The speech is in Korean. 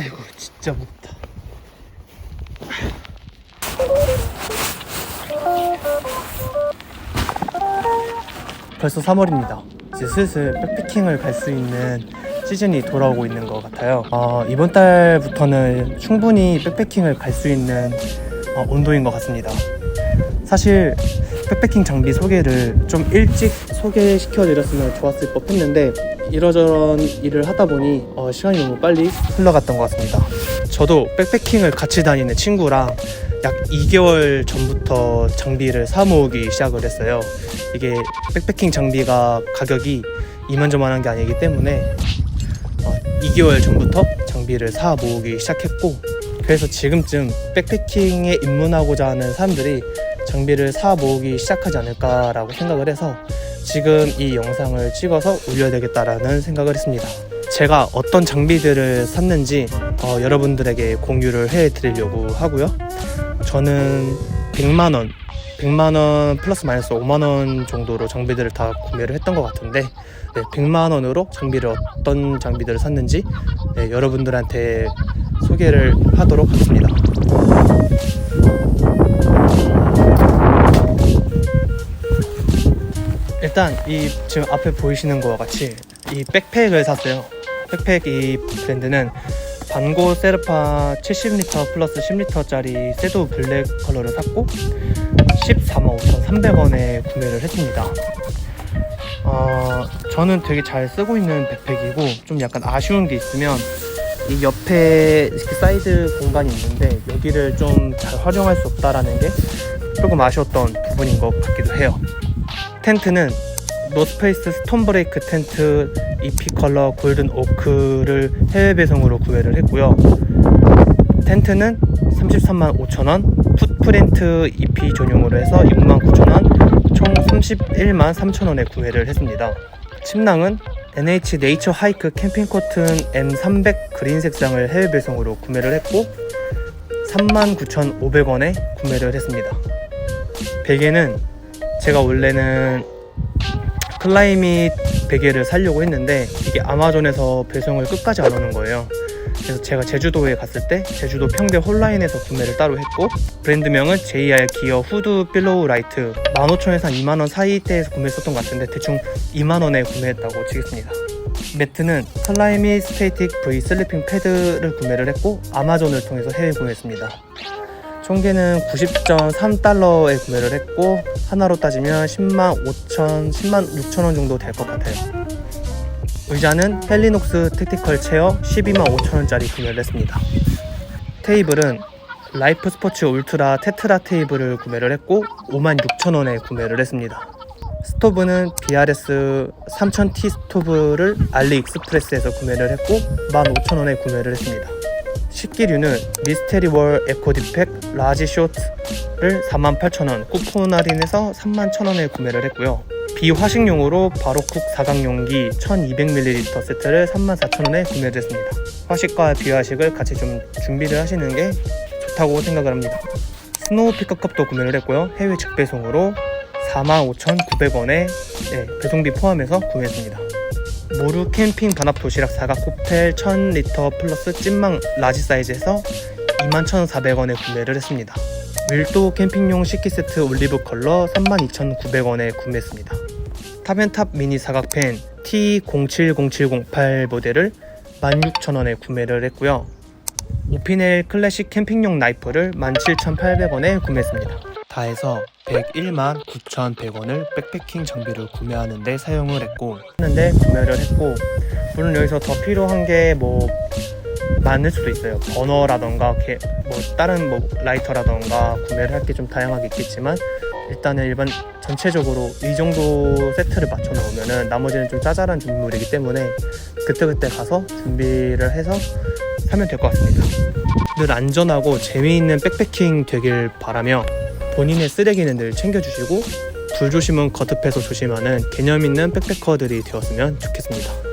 아이고 진짜 무겁다. 벌써 3월입니다. 이제 슬슬 백패킹을 갈 수 있는 시즌이 돌아오고 있는 것 같아요. 어, 이번 달부터는 충분히 백패킹을 갈 수 있는 어, 온도인 것 같습니다. 사실 백패킹 장비 소개를 좀 일찍 소개시켜 드렸으면 좋았을 법 했는데 이러저런 일을 하다 보니 어, 시간이 너무 빨리 흘러갔던 것 같습니다. 저도 백패킹을 같이 다니는 친구랑 약 2개월 전부터 장비를 사 모으기 시작을 했어요. 이게 백패킹 장비가 가격이 이만저만한 게 아니기 때문에 어, 2개월 전부터 장비를 사 모으기 시작했고 그래서 지금쯤 백패킹에 입문하고자 하는 사람들이 장비를 사 모으기 시작하지 않을까라고 생각을 해서 지금 이 영상을 찍어서 올려야 되겠다라는 생각을 했습니다. 제가 어떤 장비들을 샀는지 어, 여러분들에게 공유를 해 드리려고 하고요. 저는 100만 원, 100만 원 플러스 마이너스 5만 원 정도로 장비들을 다 구매를 했던 것 같은데 네, 100만 원으로 장비를 어떤 장비들을 샀는지 네, 여러분들한테 소개를 하도록 하겠습니다. 일단 이 지금 앞에 보이시는 것과 같이 이 백팩을 샀어요. 백팩 이 브랜드는 반고 세르파 70리터 플러스 10리터짜리 셋도 블랙 컬러를 샀고 14만 5,300원에 구매를 했습니다. 어, 저는 되게 잘 쓰고 있는 백팩이고 좀 약간 아쉬운 게 있으면 이 옆에 이렇게 사이드 공간이 있는데 여기를 좀 잘 활용할 수 없다라는 게 조금 아쉬웠던 부분인 것 같기도 해요. 텐트는 노스페이스 스톤브레이크 텐트 EP 컬러 골든 오크를 해외 배송으로 구매를 했고요. 텐트는 33만 5천원, 풋프린트 EP 전용으로 해서 6만 9천원, 총 31만 3천원에 구매를 했습니다. 침낭은 NH 네이처 하이크 캠핑 코튼 M300 그린 색상을 해외 배송으로 구매를 했고 39,500원에 구매를 했습니다. 베개는 제가 원래는 클라이밋 베개를 사려고 했는데 이게 아마존에서 배송을 끝까지 안 오는 거예요. 그래서 제가 제주도에 갔을 때 제주도 평대 홀라인에서 구매를 따로 했고 브랜드명은 JR 기어 후드 필로우 라이트 15,000원에서 2만원 사이대에서 구매했었던 것 같은데 대충 2만원에 구매했다고 치겠습니다. 매트는 클라이밋 스테이틱 V 슬리핑 패드를 구매를 했고 아마존을 통해서 해외 구매했습니다. 총계는 90.3달러에 구매를 했고 하나로 따지면 10만 5천, 10만 6천 원 정도 될 것 같아요. 의자는 헬리녹스 택티컬 체어 12만 5천 원짜리 구매를 했습니다. 테이블은 라이프 스포츠 울트라 테트라 테이블을 구매를 했고 5만 6천 원에 구매를 했습니다. 스토브는 BRS 3000T 스토브를 알리익스프레스에서 구매를 했고 15,000원에 구매를 했습니다. 식기류는 미스테리월 에코디팩 라지 쇼트를 48,000원, 쿠폰 할인해서 31,000원에 구매를 했고요. 비화식용으로 바로쿡 4강 용기 1200ml 세트를 34,000원에 구매를 했습니다. 화식과 비화식을 같이 좀 준비를 하시는 게 좋다고 생각을 합니다. 스노우 피커컵도 구매를 했고요. 해외 직배송으로 45,900원에 네, 배송비 포함해서 구매했습니다. 모루 캠핑 반합 도시락 사각 코펠 1000리터 플러스 찐망 라지 사이즈에서 21,400원에 구매를 했습니다. 밀도 캠핑용 식기 세트 올리브 컬러 32,900원에 구매했습니다. 탑앤탑 미니 사각펜 T070708 모델을 16,000원에 구매를 했고요. 오피넬 클래식 캠핑용 나이프를 17,800원에 구매했습니다. 다 해서 101만 9,100원을 백패킹 장비를 구매하는 데 사용을 했고 하는데 구매를 했고 물론 여기서 더 필요한 게 뭐 많을 수도 있어요. 버너라던가 게- 뭐 다른 뭐 라이터라던가 구매를 할 게 좀 다양하게 있겠지만 일단은 일반 전체적으로 이 정도 세트를 맞춰 놓으면은 나머지는 좀 짜잘한 준비물이기 때문에 그때그때 가서 준비를 해서 사면 될 것 같습니다. 늘 안전하고 재미있는 백패킹 되길 바라며 본인의 쓰레기는 늘 챙겨주시고 불조심은 거듭해서 조심하는 개념 있는 백패커들이 되었으면 좋겠습니다.